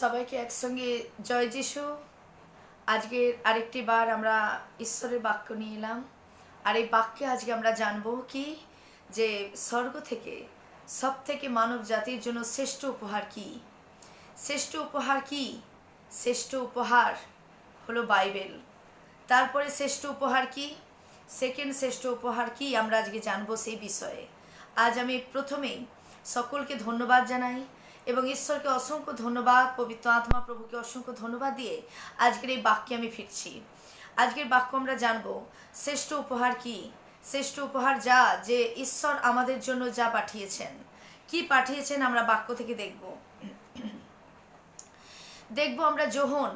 সবাইকে একসঙ্গে জয় যিশু। আজকের আরেকটি বার আমরা ঈশ্বরের বাক্য নিয়ে এলাম। আর এই বাক্যে আজকে আমরা জানব কি? যে স্বর্গ থেকে সব থেকে মানব জাতির জন্য শ্রেষ্ঠ উপহার কি? শ্রেষ্ঠ উপহার কি? শ্রেষ্ঠ উপহার হলো বাইবেল। তারপরে শ্রেষ্ঠ উপহার কি? সেকেন্ড শ্রেষ্ঠ উপহার কি? আমরা আজকে জানব সেই বিষয়ে। আজ আমি প্রথমেই সকলকে ধন্যবাদ জানাই। এবং ঈশ্বরকে অসংখ্য ধন্যবাদ, পবিত্র আত্মা প্রভুকে অসংখ্য ধন্যবাদ দিয়ে আজকের এই বাক্যে আমি ফিরছি। আজকের বাক্য আমরা জানব, শ্রেষ্ঠ উপহার কি? শ্রেষ্ঠ উপহার যা, যে ঈশ্বর আমাদের জন্য যা পাঠিয়েছেন। কি পাঠিয়েছেন আমরা বাক্য থেকে দেখব। দেখব আমরা যোহন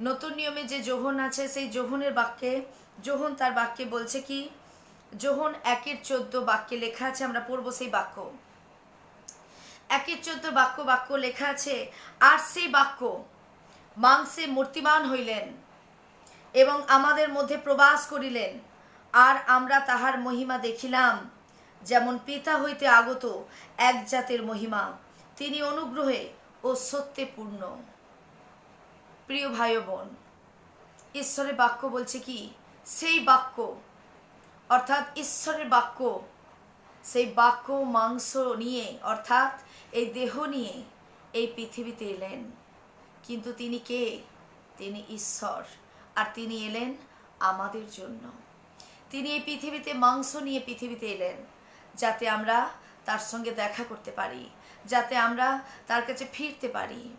নতুন নিয়মে যে যোহন আছে, সেই যোহনের বাক্যে যোহন তার বাক্যে বলছে কি? যোহন একের চোদ্দ বাক্যে লেখা আছে, আমরা পড়ব সেই বাক্য। একের চোদ্দ বাক্য বাক্য লেখা আছে, আর সেই বাক্য মাংসে মূর্তিমান হইলেন এবং আমাদের মধ্যে প্রবাস করিলেন। আর আমরা তাহার মহিমা দেখিলাম, যেমন পিতা হইতে আগত এক জাতের মহিমা। তিনি অনুগ্রহে ও সত্যে পূর্ণ। প্রিয় ভাই বোন ঈশ্বরের বাক্য বলছে কি? সেই বাক্য, অর্থাৎ ঈশ্বরের বাক্য, সেই বাক্য মাংস নিয়ে, অর্থাৎ এই দেহ নিয়ে এই পৃথিবীতে এলেন। কিন্তু তিনি কে? তিনি ঈশ্বর। আর তিনি এলেন আমাদের জন্য। তিনি এই পৃথিবীতে মাংস নিয়ে পৃথিবীতে এলেন, যাতে আমরা তার সঙ্গে দেখা করতে পারি, যাতে আমরা তার কাছে ফিরতে পারি।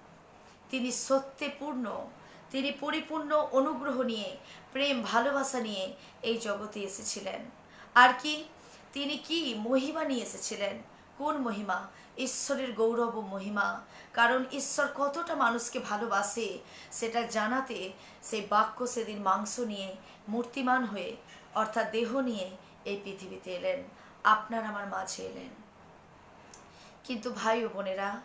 তিনি সত্যে পূর্ণ। তিনি পরিপূর্ণ অনুগ্রহ নিয়ে, প্রেম, ভালোবাসা নিয়ে এই জগতে এসেছিলেন। আর কি? তিনি কি মহিমা নিয়ে এসেছিলেন? কোন মহিমা? ঈশ্বরের গৌরব ও মহিমা। কারণ ঈশ্বর কতটা মানুষকে ভালোবাসে, সেটা জানাতে সেই বাক্য সেদিন মাংস নিয়ে মূর্তিমান হয়ে, অর্থাৎ দেহ নিয়ে এই পৃথিবীতে এলেন। আপনার আমার মাঝে এলেন। কিন্তু ভাই ও বোনেরা,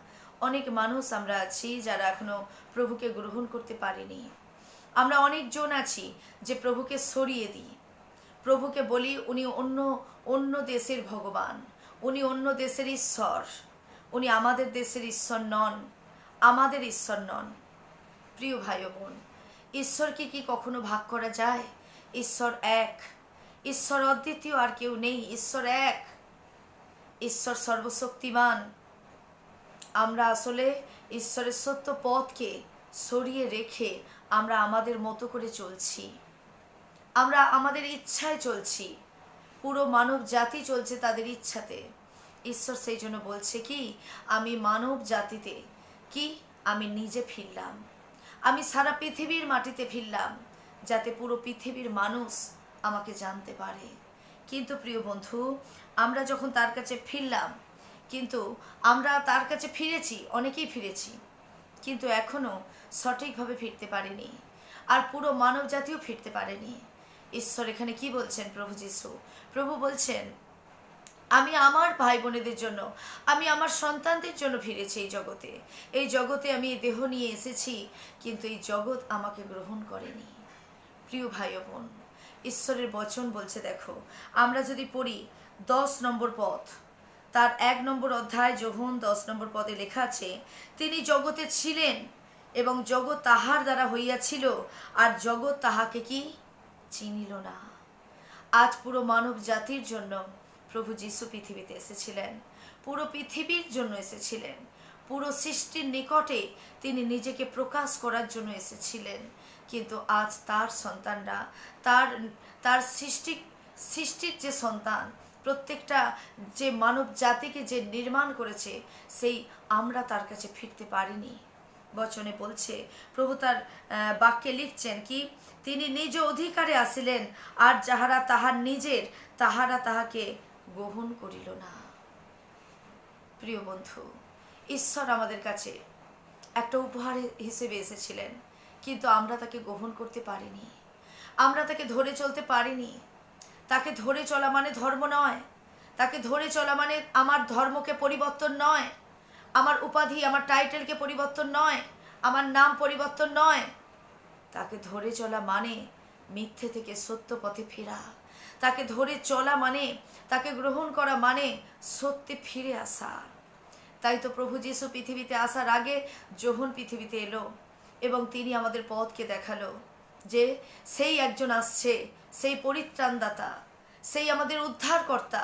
অনেক মানুষ আমরা আছি যারা এখনও প্রভুকে গ্রহণ করতে পারিনি। আমরা অনেকজন আছি যে প্রভুকে সরিয়ে দিই। প্রভুকে বলি, উনি অন্য অন্য দেশের ভগবান। উনি অন্য দেশের ঈশ্বর। উনি আমাদের দেশের ঈশ্বর নন। আমাদের ঈশ্বর নন। প্রিয় ভাই বোন, ঈশ্বরকে কি কখনো ভাগ করা যায়? ঈশ্বর এক। ঈশ্বর অদ্বিতীয় আর কেউ নেই। ঈশ্বর এক। ঈশ্বর সর্বশক্তিমান। আমরা আসলে ঈশ্বরের সত্য পথকে সরিয়ে রেখে আমরা আমাদের মতো করে চলছি। আমরা আমাদের ইচ্ছায় চলছি। পুরো মানব জাতি চলছে তাদের ইচ্ছাতে। ঈশ্বর সেই জন্য বলছে কি, আমি মানব জাতিতে, কি? আমি নিজে ফিরলাম। আমি সারা পৃথিবীর মাটিতে ফিরলাম, যাতে পুরো পৃথিবীর মানুষ আমাকে জানতে পারে। কিন্তু প্রিয় বন্ধু, আমরা যখন তার কাছে ফিরলাম, কিন্তু আমরা তার কাছে ফিরেছি, অনেকেই ফিরেছি, কিন্তু এখনও সঠিকভাবে ফিরতে পারেনি। আর পুরো মানব জাতিও ফিরতে পারেনি। ঈশ্বর এখানে কি বলছেন প্রভু যিশু? প্রভু বলছেন, আমি আমার ভাই বোনেদের জন্য, আমি আমার সন্তানদের জন্য ফিরেছি এই জগতে। এই জগতে আমি এই দেহ নিয়ে এসেছি, কিন্তু এই জগৎ আমাকে গ্রহণ করেনি। প্রিয় ভাই বোন, ঈশ্বরের বচন বলছে, দেখো, আমরা যদি পড়ি দশ নম্বর পথ, তার এক নম্বর অধ্যায় যোহন দশ নম্বর পদে লেখা আছে, তিনি জগতে ছিলেন এবং জগৎ তাহার দ্বারা হইয়াছিল, আর জগৎ তাহাকে কি? চিনিল না আজ পুরো মানব জাতির জন্য প্রভু যিশু পৃথিবীতে এসেছিলেন। পুরো পৃথিবীর জন্য এসেছিলেন। পুরো সৃষ্টির নিকটে তিনি নিজেকে প্রকাশ করার জন্য এসেছিলেন। কিন্তু আজ তার সন্তানরা, তার তার সৃষ্টি, সৃষ্টির যে সন্তান, প্রত্যেকটা যে মানব জাতিকে যে নির্মাণ করেছে, সেই আমরা তার কাছে ফিরতে পারিনি। বচনে বলছে, প্রভু তার বাক্যে লিখছেন কি, তিনি নিজ অধিকারে আসিলেন, আর যাহারা তাহার নিজের, তাহারা তাহাকে গ্রহণ করিল না। প্রিয় বন্ধু, ঈশ্বর আমাদের কাছে একটা উপহার হিসেবে এসেছিলেন, কিন্তু আমরা তাকে গ্রহণ করতে পারিনি। আমরা তাকে ধরে চলতে পারিনি। তাকে ধরে চলা মানে ধর্ম নয়। তাকে ধরে চলা মানে আমার ধর্মকে পরিবর্তন নয়। আমার উপাধি, আমার টাইটেলকে পরিবর্তন নয়, আমার নাম পরিবর্তন নয়। তাকে ধরে চলা মানে মিথ্যে থেকে সত্য পথে ফেরা। তাকে ধরে চলা মানে তাকে গ্রহণ করা মানে সত্যে ফিরে আসা। তাই তো প্রভু যিশু পৃথিবীতে আসার আগে যোহন পৃথিবীতে এলো এবং তিনি আমাদের পথকে দেখাল যে সেই একজন আসছে, সেই পরিত্রাণদাতা, সেই আমাদের উদ্ধারকর্তা।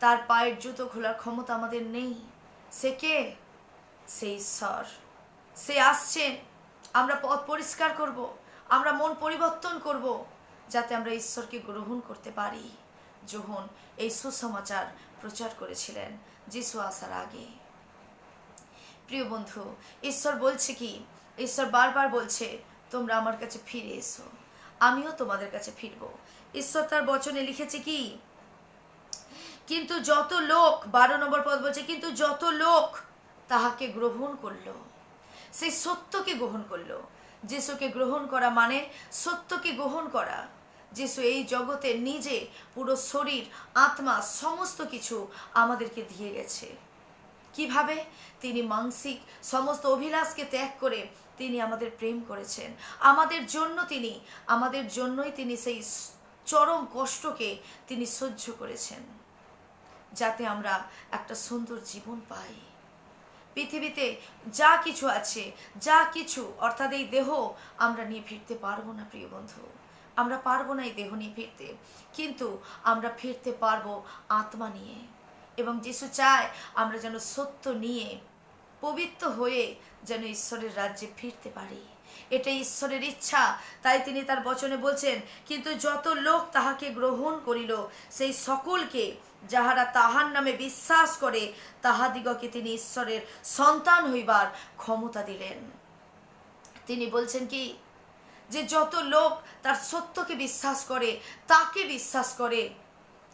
তার পায়ের জুতো খোলার ক্ষমতা আমাদের নেই। সে কে? সেই ঈশ্বর। সে আসছেন। আমরা পথ পরিষ্কার করব। আমরা মন পরিবর্তন করব যাতে আমরা ঈশ্বরকে গ্রহণ করতে পারি। যোহন এই সুসমাচার প্রচার করেছিলেন যিশু আসার আগে। প্রিয় বন্ধু, ঈশ্বর বলছে কি? ঈশ্বর বারবার বলছে, তোমরা আমার কাছে ফিরে এসো। আমিও তোমাদের কাছে ফিরব। ঈশ্বর তার বচনে লিখেছে কি? কিন্তু যত লোক, বারো নম্বর পদ বলছে, কিন্তু যত লোক তাহাকে গ্রহণ করল। সেই সত্যকে গ্রহণ করল। যিশুকে গ্রহণ করা মানে সত্যকে গ্রহণ করা। যিশু এই জগতে নিজে পুরো শরীর, আত্মা, সমস্ত কিছু আমাদেরকে দিয়ে গেছে। কীভাবে? তিনি মানসিক সমস্ত অভিলাষকে ত্যাগ করে তিনি আমাদের প্রেম করেছেন। আমাদের জন্য তিনি, আমাদের জন্যই তিনি সেই চরম কষ্টকে তিনি সহ্য করেছেন। যাতে আমরা একটা সুন্দর জীবন পাই। পৃথিবীতে যা কিছু আছে, যা কিছু, অর্থাৎ এই দেহ, আমরা নিয়ে ফিরতে পারব না, প্রিয় বন্ধু। আমরা পারব না এই দেহ নিয়ে ফিরতে। কিন্তু আমরা ফিরতে পারব আত্মা নিয়ে। এবং যিশু চায় আমরা যেন সত্য নিয়ে, পবিত্র হয়ে যেন ঈশ্বরের রাজ্যে ফিরতে পারি। এটা ঈশ্বরের ইচ্ছা। তাই তিনি তার বচনে বলছেন, কিন্তু যত লোক তাহাকে গ্রহণ করিল, সেই সকলকে যাহারা তাহার নামে বিশ্বাস করে, তাহাদিগকে তিনি ঈশ্বরের সন্তান হইবার ক্ষমতা দিলেন। তিনি বলছেন কি, যে যত লোক তার সত্যকে বিশ্বাস করে, তাকে বিশ্বাস করে,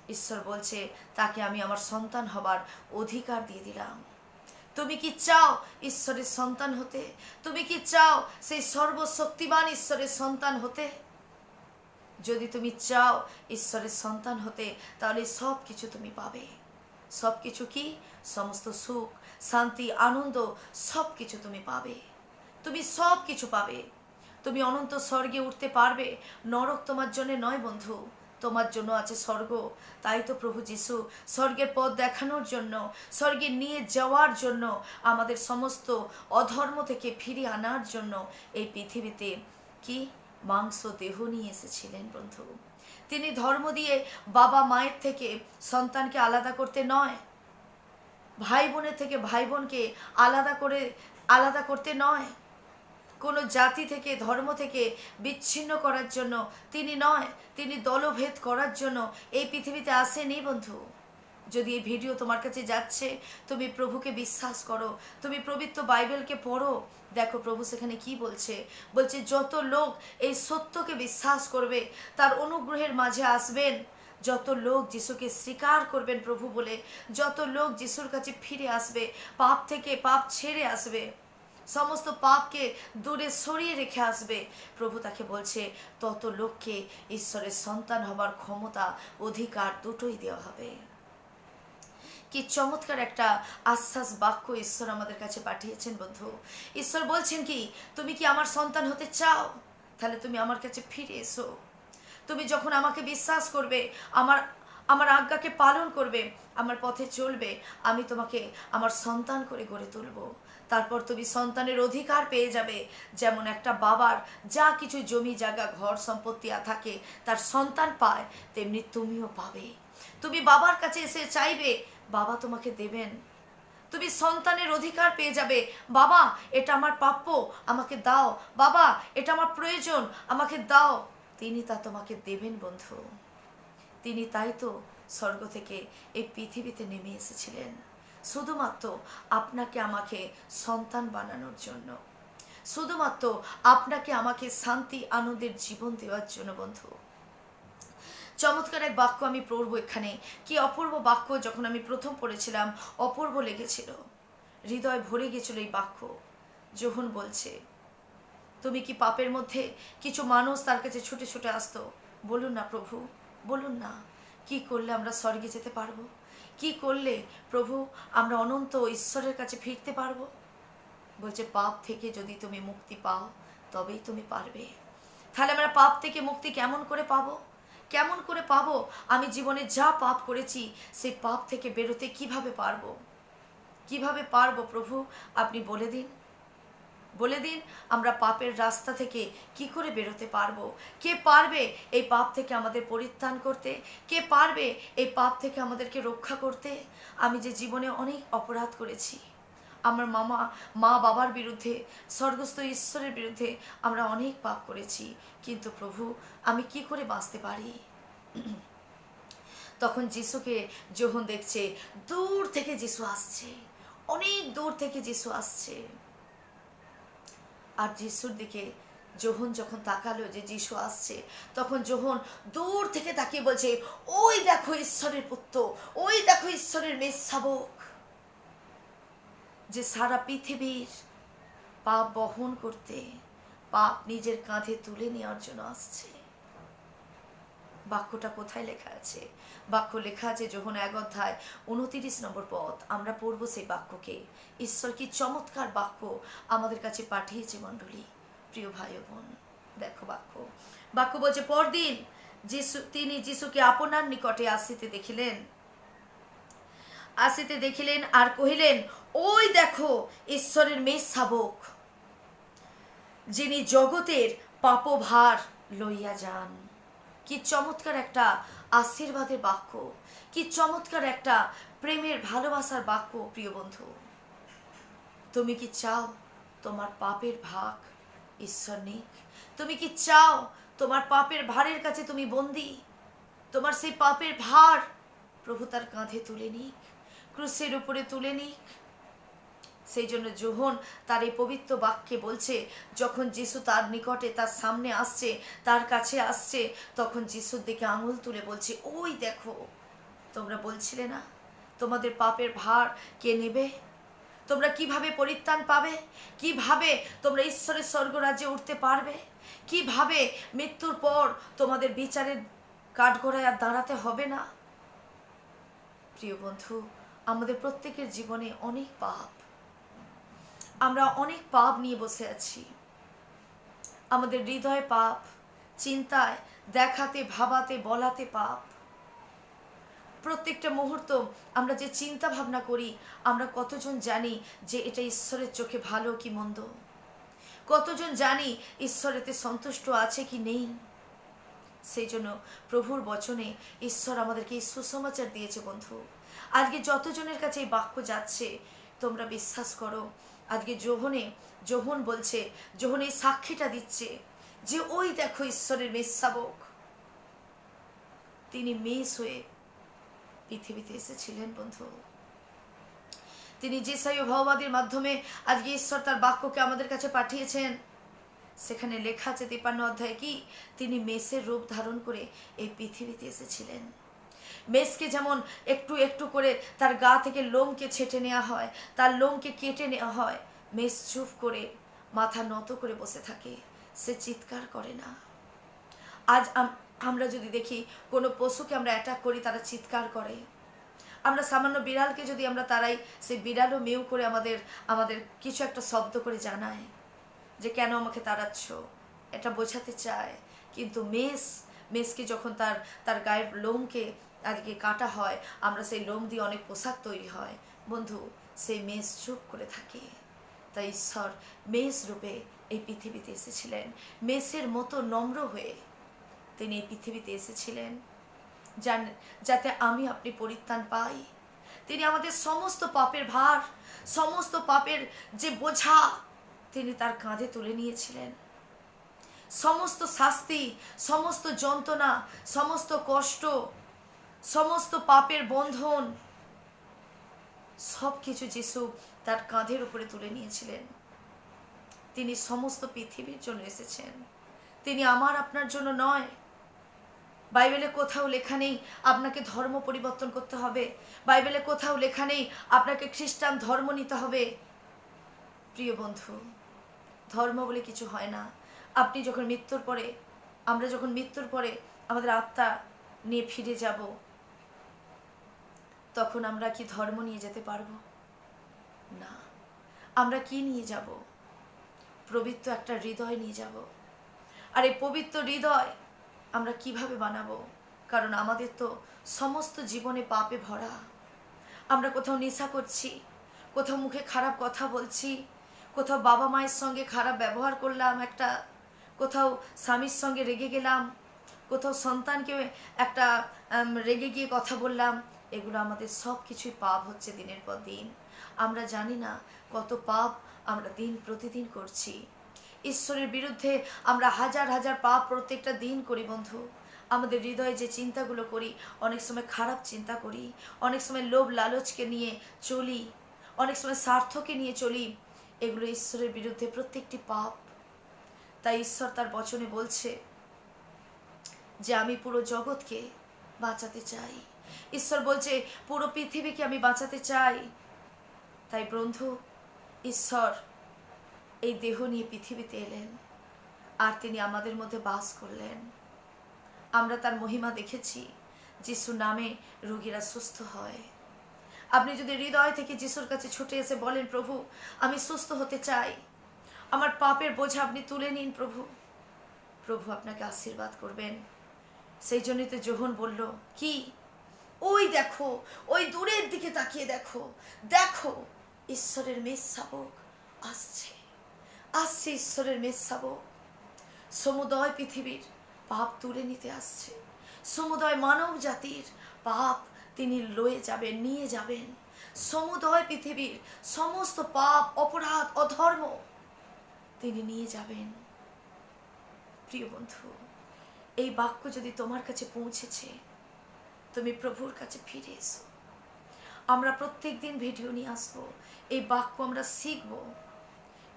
ঈশ্বর বলছে, তাকে আমি আমার সন্তান হবার অধিকার দিয়ে দিলাম। তুমি কি চাও ঈশ্বরের সন্তান হতে? তুমি কি চাও সেই সর্বশক্তিমান ঈশ্বরের সন্তান হতে? যদি তুমি চাও ঈশ্বরের সন্তান হতে, তাহলে সব কিছু তুমি পাবে। সব কিছু কি? সমস্ত সুখ, শান্তি, আনন্দ সব কিছু তুমি পাবে। তুমি সব কিছু পাবে। তুমি অনন্ত স্বর্গে উঠতে পারবে। নরক তোমার জন্য নয় বন্ধু, তোমার জন্য আছে স্বর্গ। তাই তো প্রভু যিশু, স্বর্গের পথ দেখানোর জন্য, স্বর্গে নিয়ে যাওয়ার জন্য, আমাদের সমস্ত অধর্ম থেকে ফিরিয়ে আনার জন্য এই পৃথিবীতে কি মাংস দেহ নিয়ে এসেছিলেন বন্ধু। তিনি ধর্ম দিয়ে বাবা মায়ের থেকে সন্তানকে আলাদা করতে নয়, ভাই বোনের থেকে ভাই বোনকে আলাদা করে, আলাদা করতে নয়। কোনো জাতি থেকে, ধর্ম থেকে বিচ্ছিন্ন করার জন্য তিনি নয়, তিনি দলভেদ করার জন্য এই পৃথিবীতে আসেনি বন্ধু। যদি এই ভিডিও তোমার কাছে যাচ্ছে, তুমি প্রভুকে বিশ্বাস করো, তুমি পবিত্র বাইবেলকে পড়ো। দেখো, প্রভু সেখানে কি বলছে? বলছে, যত লোক এই সত্যকে বিশ্বাস করবে, তার অনুগ্রহের মাঝে আসবেন। যত লোক যিশুকে স্বীকার করবেন প্রভু বলে, যত লোক যিশুর কাছে ফিরে আসবে, পাপ থেকে পাপ ছেড়ে আসবে, সমস্ত পাপকে দূরে সরিয়ে রেখে আসবে। প্রভু তাকে বলছে, তত লোককে ঈশ্বরের সন্তান হবার ক্ষমতা, অধিকার দুটোই দেওয়া হবে। কি চমৎকার একটা আশ্বাস বাক্য ঈশ্বর আমাদের কাছে পাঠিয়েছেন, বন্ধু। ঈশ্বর বলছেন কি, তুমি কি আমার সন্তান হতে চাও? তাহলে তুমি আমার কাছে ফিরে এসো। তুমি যখন আমাকে বিশ্বাস করবে, আমার আমার আজ্ঞাকে পালন করবে, আমার পথে চলবে, আমি তোমাকে আমার সন্তান করে গড়ে তুলব। তারপর তুমি সন্তানের অধিকার পেয়ে যাবে, যেমন একটা বাবার যা কিছু জমি, জায়গা, ঘর, সম্পত্তি থাকে, তার সন্তান পায়, তেমনি তুমিও পাবে। তুমি বাবার কাছে এসে চাইবে বাবা তোমাকে দেবেন। তুমি সন্তানের অধিকার পেয়ে যাবে। বাবা, এটা আমার প্রাপ্য, আমাকে দাও। বাবা, এটা আমার প্রয়োজন, আমাকে দাও। তিনি তা তোমাকে দেবেন, বন্ধু। তিনি তাই তো স্বর্গ থেকে এই পৃথিবীতে নেমে এসেছিলেন। শুধুমাত্র আপনাকে আমাকে সন্তান বানানোর জন্য। শুধুমাত্র আপনাকে আমাকে শান্তি, আনন্দের জীবন দেওয়ার জন্য, বন্ধু। চমৎকার এক বাক্য আমি পড়ব এখানে। কি অপূর্ব বাক্য যখন আমি প্রথম পড়েছিলাম, অপূর্ব লেগেছিল। হৃদয় ভরে গেছিল এই বাক্য। যখন বলছে, তুমি কি পাপের মধ্যে কিছু মানুষ তার কাছে ছুটে ছুটে আসতো? বলুন না প্রভু, বলুন না। কি করলে আমরা স্বর্গে যেতে পারব? কি করলে প্রভু আমরা অনন্ত ঈশ্বরের কাছে ফিরতে পারব? বলছে, পাপ থেকে যদি তুমি মুক্তি পাও, তবেই তুমি পারবে। তাহলে আমরা পাপ থেকে মুক্তি কেমন করে পাবো? কেমন করে পাবো? আমি জীবনে যা পাপ করেছি সেই পাপ থেকে বেরোতে কীভাবে পারব? কীভাবে পারব প্রভু? আপনি বলে দিন। বলে দিন, আমরা পাপের রাস্তা থেকে কি করে বেরোতে পারব? কে পারবে এই পাপ থেকে আমাদের পরিত্রাণ করতে? কে পারবে এই পাপ থেকে আমাদেরকে রক্ষা করতে? আমি যে জীবনে অনেক অপরাধ করেছি আমার মামা, মা বাবার বিরুদ্ধে, স্বর্গস্থ ঈশ্বরের বিরুদ্ধে আমরা অনেক পাপ করেছি। কিন্তু প্রভু, আমি কি করে বাঁচতে পারি? তখন যিশুকে যখন দেখছে, দূর থেকে যিশু আসছে। অনেক দূর থেকে যিশু আসছে। আর যিশুর দিকে যোহন যখন তাকালো যে যিশু আসছে, তখন যোহন দূর থেকে তাকিয়ে বলছে, ওই দেখো ঈশ্বরের পুত্র, ওই দেখো ঈশ্বরের মেষ শাবক। যে সারা পৃথিবীর পাপ বহন করতে পাপ নিজের কাঁধে তুলে নেওয়ার জন্য আসছে। বাক্যটা কোথায় লেখা আছে? বাক্য লেখা আছে যখন এক অধ্যায় উনতিরিশ নম্বর পথ। আমরা পড়ব সেই বাক্যকে। ঈশ্বর কি চমৎকার বাক্য আমাদের কাছে পাঠিয়েছে মণ্ডলী। প্রিয় ভাই বোন, দেখো বাক্য। বাক্য বলছে, পরদিন যিশু তিনি যিশুকে আপনার নিকটে আসিতে দেখিলেন আসিতে দেখিলেন আর কহিলেন, ওই দেখো, ঈশ্বরের মেষ শাবক, যিনি জগতের পাপভার লইয়া যান। কি চমৎকার একটা আশীর্বাদের বাক্য, কি চমৎকার একটা প্রেমের ভালোবাসার বাক্য, প্রিয় বন্ধু। তুমি কি চাও তোমার পাপের ভাগ, ঈশ্বর নিক? তুমি কি চাও তোমার পাপের ভারের কাছে তুমি বন্দি? তোমার সেই পাপের ভার প্রভু তার কাঁধে তুলে নিক? ক্রুশের উপরে তুলে নিক সেই জন্য যোহন তার এই পবিত্র বাক্যে বলছে, যখন যিশু তার নিকটে তার সামনে আসছে, তার কাছে আসছে, তখন যিশুর দিকে আঙুল তুলে বলছে, ওই দেখো, তোমরা বলছিলে না, তোমাদের পাপের ভার কে নেবে? তোমরা কীভাবে পরিত্রাণ পাবে? কীভাবে তোমরা ঈশ্বরের স্বর্গরাজ্যে উঠতে পারবে? কীভাবে মৃত্যুর পর তোমাদের বিচারের কাঠগড়ায় আর দাঁড়াতে হবে না? প্রিয় বন্ধু আমাদের প্রত্যেকের জীবনে অনেক পাপ। আমরা অনেক পাপ নিয়ে বসে আছি। আমাদের হৃদয়ে পাপ, চিন্তায়, দেখাতে, ভাবাতে, বলাতে পাপ। প্রত্যেকটা মুহূর্ত আমরা যে চিন্তা ভাবনা করি, আমরা কতজন জানি যে এটা ঈশ্বরের চোখে ভালো কি মন্দ? কতজন জানি ঈশ্বরেতে সন্তুষ্ট আছে কি নেই? সেই জন্য প্রভুর বচনে ঈশ্বর আমাদেরকে সুসমাচার দিয়েছে, বন্ধু। আজকে যতজনের কাছে এই বাক্য যাচ্ছে, তোমরা বিশ্বাস করো। আজকে যোহনে যোহন বলছে যোহন এই সাক্ষীটা দিচ্ছে যে ওই দেখো ঈশ্বরের মেষ শাবক। তিনি মেষ হয়ে পৃথিবীতে এসেছিলেন, বন্ধু। তিনি যেসাই ভগবাদের মাধ্যমে আজকে ঈশ্বর তার বাক্যকে আমাদের কাছে পাঠিয়েছেন। সেখানে লেখা আছে তিপান্ন অধ্যায় কি? তিনি মেষের রূপ ধারণ করে এই পৃথিবীতে এসেছিলেন। মেষকে যেমন একটু একটু করে তার গা থেকে লোমকে ছেটে নেওয়া হয়, তার লোমকে কেটে নেওয়া হয় মেষ চুপ করে মাথা নত করে বসে থাকে। সে চিৎকার করে না। আজ আম- আমরা যদি দেখি কোনো পশুকে আমরা অ্যাটাক করি, তারা চিৎকার করে। আমরা সামান্য বিড়ালকে যদি আমরা তারাই, সেই বিড়ালও মেউ করে আমাদের আমাদের কিছু একটা শব্দ করে জানায় যে, কেন আমাকে তাড়াচ্ছ? এটা বোঝাতে চায়। কিন্তু মেষ মেষকে যখন তার তার গায়ের লোমকে আজকে কাটা হয়, আমরা সেই লোম দিয়ে অনেক পোশাক তৈরি হয়। বন্ধু, সেই মেষ চুপ করে থাকে। তাই ঈশ্বর মেষ রূপে এই পৃথিবীতে এসেছিলেন। মেষের মতো নম্র হয়ে তিনি এই পৃথিবীতে এসেছিলেন। যান, যাতে আমি আপনি পরিত্রাণ পাই। তিনি আমাদের সমস্ত পাপের ভার, সমস্ত পাপের যে বোঝা, তিনি তার কাঁধে তুলে নিয়েছিলেন। সমস্ত শাস্তি, সমস্ত যন্ত্রণা, সমস্ত কষ্ট সমস্ত পাপের বন্ধন সব কিছু যিশু তার কাঁধের উপরে তুলে নিয়েছিলেন। তিনি সমস্ত পৃথিবীর জন্য এসেছেন। তিনি আমার, আপনার জন্য নয়। বাইবেলে কোথাও লেখা নেই, আপনাকে ধর্ম পরিবর্তন করতে হবে। বাইবেলে কোথাও লেখা নেই, আপনাকে খ্রিস্টান ধর্ম নিতে হবে। প্রিয় বন্ধু, ধর্ম বলে কিছু হয় না। আপনি যখন মৃত্যুর পরে, আমরা যখন মৃত্যুর পরে আমাদের আত্মা নিয়ে ফিরে যাব তখন আমরা কি ধর্ম নিয়ে যেতে পারব? না। আমরা কি নিয়ে যাব? পবিত্র একটা হৃদয় নিয়ে যাব। আর এই পবিত্র হৃদয় আমরা কীভাবে বানাবো? কারণ আমাদের তো সমস্ত জীবনে পাপে ভরা। আমরা কোথাও নেশা করছি, কোথাও মুখে খারাপ কথা বলছি, কোথাও বাবা মায়ের সঙ্গে খারাপ ব্যবহার করলাম একটা, কোথাও স্বামীর সঙ্গে রেগে গেলাম, কোথাও সন্তানকে একটা রেগে গিয়ে কথা বললাম এগুলো আমাদের সব কিছুই পাপ হচ্ছে দিনের পর দিন। আমরা জানি না কত পাপ আমরা দিন প্রতিদিন করছি। ঈশ্বরের বিরুদ্ধে আমরা হাজার হাজার পাপ প্রত্যেকটা দিন করি, বন্ধু। আমাদের হৃদয়ে যে চিন্তাগুলো করি, অনেক সময় খারাপ চিন্তা করি, অনেক সময় লোভ লালচকে নিয়ে চলি, অনেক সময় স্বার্থকে নিয়ে চলি, এগুলো ঈশ্বরের বিরুদ্ধে প্রত্যেকটি পাপ। তাই ঈশ্বর তার বচনে বলছে যে, আমি পুরো জগৎকে বাঁচাতে চাই। ঈশ্বর বলছে, পুরো পৃথিবীকে আমি বাঁচাতে চাই। তাই বন্ধু, ঈশ্বর এই দেহ নিয়ে পৃথিবীতে এলেন, আর তিনি আমাদের মধ্যে বাস করলেন। আমরা তার মহিমা দেখেছি, যিশু নামে রোগীরা সুস্থ হয়। আপনি যদি হৃদয় থেকে যিশুর কাছে ছুটে এসে বলেন, প্রভু, আমি সুস্থ হতে চাই। আমার পাপের বোঝা আপনি তুলে নিন, প্রভু। প্রভু আপনাকে আশীর্বাদ করবেন। সেই জন্যই তো জোহন বলল, কি? ওই দেখো, ওই দূরের দিকে তাকিয়ে দেখো। দেখো, ঈশ্বরের মেষ শাবক আসছে। আসছে ঈশ্বরের মেষ শাবক। সমুদয় পৃথিবীর পাপ তুলে নিতে আসছে। সমুদয় মানব জাতির পাপ তিনি লয়ে যাবেন, নিয়ে যাবেন। সমুদয় পৃথিবীর সমস্ত পাপ, অপরাধ, অধর্ম তিনি নিয়ে যাবেন। প্রিয় বন্ধু, এই বাক্য যদি তোমার কাছে পৌঁছেছে তুমি প্রভুর কাছে ফিরে এসো। আমরা প্রত্যেক দিন ভিডিও নিয়ে আসব, এই বাক্য আমরা শিখব।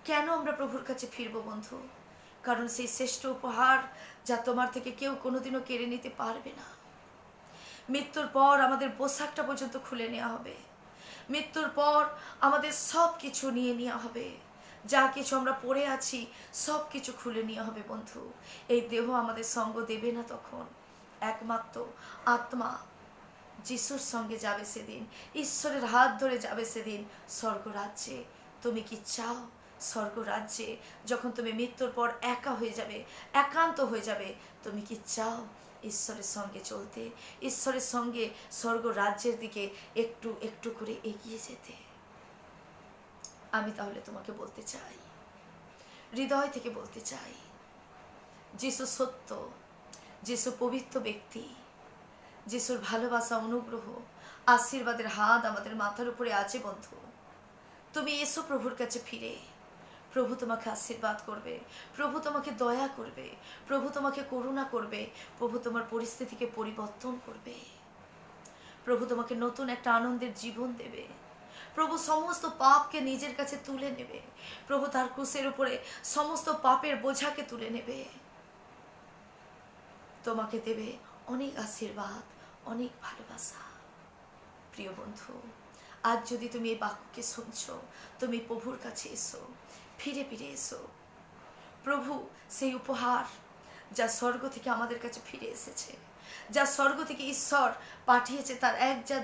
কেন আমরা প্রভুর কাছে ফিরবো বন্ধু? কারণ সেই শ্রেষ্ঠ উপহার যা তোমার থেকে কেউ কোনোদিনও কেড়ে নিতে পারবে না। মৃত্যুর পর আমাদের পোশাকটা পর্যন্ত খুলে নেওয়া হবে। মৃত্যুর পর আমাদের সব কিছু নিয়ে নেওয়া হবে। যা কিছু আমরা পড়ে আছি সব কিছু খুলে নেওয়া হবে বন্ধু। এই দেহ আমাদের সঙ্গ দেবে না তখন। একমাত্র আত্মা যিশুর সঙ্গে যাবে সেদিন, ঈশ্বরের হাত ধরে যাবে সেদিন স্বর্গরাজ্যে। তুমি কি চাও স্বর্গরাজ্যে? যখন তুমি মৃত্যুর পর একা হয়ে যাবে, একান্ত হয়ে যাবে, তুমি কি চাও ঈশ্বরের সঙ্গে চলতে? ঈশ্বরের সঙ্গে স্বর্গ রাজ্যের দিকে একটু একটু করে এগিয়ে যেতে। আমি তাহলে তোমাকে বলতে চাই, হৃদয় থেকে বলতে চাই, যিশু সত্য, যিশু পবিত্র ব্যক্তি যিশুর ভালোবাসা অনুগ্রহ, আশীর্বাদের হাত আমাদের মাথার উপরে আছে বন্ধু। তুমি এসো প্রভুর কাছে ফিরে। প্রভু তোমাকে আশীর্বাদ করবে, প্রভু তোমাকে দয়া করবে, প্রভু তোমাকে করুণা করবে, প্রভু তোমার পরিস্থিতিকে পরিবর্তন করবে। প্রভু তোমাকে নতুন একটা আনন্দের জীবন দেবে। প্রভু সমস্ত পাপকে নিজের কাছে তুলে নেবে। প্রভু তার ক্রুশের উপরে সমস্ত পাপের বোঝাকে তুলে নেবে। তোমাকে দেবে অনেক আশীর্বাদ। অনেক ভালোবাসা। প্রিয় বন্ধু, আজ যদি তুমি এই বাক্যকে শুনছ, তুমি প্রভুর কাছে এসো, ফিরে ফিরে এসো। প্রভু, সেই উপহার যা স্বর্গ থেকে আমাদের কাছে ফিরে এসেছে, যা স্বর্গ থেকে ঈশ্বর পাঠিয়েছে তার এক যা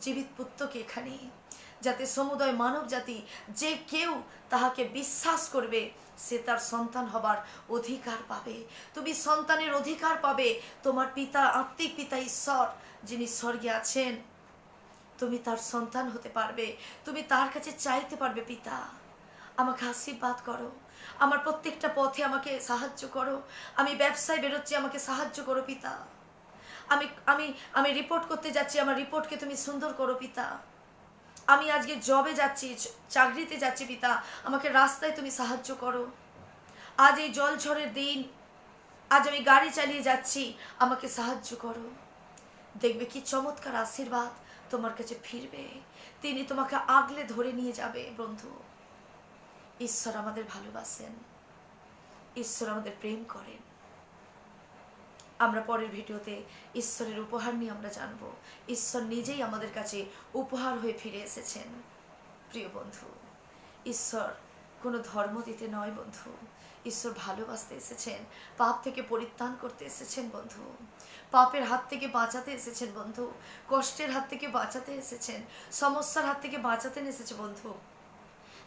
জীবিত পুত্রকে এখানে। যাতে সমুদয় মানব জাতি, যে কেউ তাহাকে বিশ্বাস করবে, সে তার সন্তান হবার অধিকার পাবে। তুমি সন্তানের অধিকার পাবে, তোমার পিতা, আত্মিক পিতা ঈশ্বর, যিনি স্বর্গে আছেন, তুমি তার সন্তান হতে পারবে, তুমি তার কাছে চাইতে পারবে পিতা। আমাকে আশীর্বাদ করো, আমার প্রত্যেকটা পথে আমাকে সাহায্য করো, আমি ব্যবসায় বেরোচ্ছি, আমাকে সাহায্য করো পিতা। আমি আমি আমি রিপোর্ট করতে যাচ্ছি, আমার রিপোর্টকে তুমি সুন্দর করো পিতা। আমি আজকে জবে যাচ্ছি চাকরিতে যাচ্ছি পিতা, আমাকে রাস্তায় তুমি সাহায্য করো। আজ এই জল ঝড়ের দিন, আজ আমি গাড়ি চালিয়ে যাচ্ছি, আমাকে সাহায্য করো। দেখবে কি চমৎকার আশীর্বাদ তোমার কাছে ফিরবে। তিনি তোমাকে আগলে ধরে নিয়ে যাবে, বন্ধু। ঈশ্বর আমাদের ভালোবাসেন। ঈশ্বর আমাদের প্রেম করেন। আমরা পরের ভিডিওতে ঈশ্বরের উপহার নিয়ে আমরা জানব। ঈশ্বর নিজেই আমাদের কাছে উপহার হয়ে ফিরে এসেছেন। প্রিয় বন্ধু, ঈশ্বর কোনো ধর্ম দিতে নয় বন্ধু। ঈশ্বর ভালোবাসতে এসেছেন, পাপ থেকে পরিত্রাণ করতে এসেছেন বন্ধু। পাপের হাত থেকে বাঁচাতে এসেছেন বন্ধু। কষ্টের হাত থেকে বাঁচাতে এসেছেন। সমস্যার হাত থেকে বাঁচাতে এসেছে বন্ধু।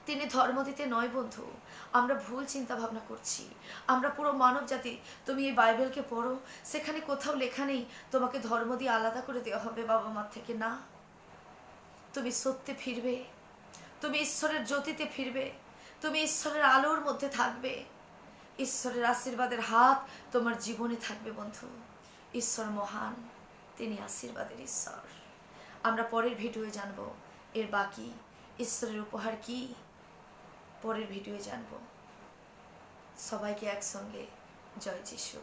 তিনি ধর্ম দিতে নয় বন্ধু। আমরা ভুল চিন্তা ভাবনা করছি। আমরা পুরো মানব জাতি তুমি এই বাইবেলকে পড়ো, সেখানে কোথাও লেখা নেই, তোমাকে ধর্ম দিয়ে আলাদা করে দেওয়া হবে বাবা মার থেকে, না। তুমি সত্যে ফিরবে। তুমি ঈশ্বরের জ্যোতিতে ফিরবে। তুমি ঈশ্বরের আলোর মধ্যে থাকবে। ঈশ্বরের আশীর্বাদের হাত তোমার জীবনে থাকবে বন্ধু। ঈশ্বর মহান, তিনি আশীর্বাদের ঈশ্বর। আমরা পরের ভিডিওয়ে জানব, এর বাকি, ঈশ্বরের উপহার কি? পরের ভিডিও জানব। সবাইকে একসঙ্গে জয় যিশু।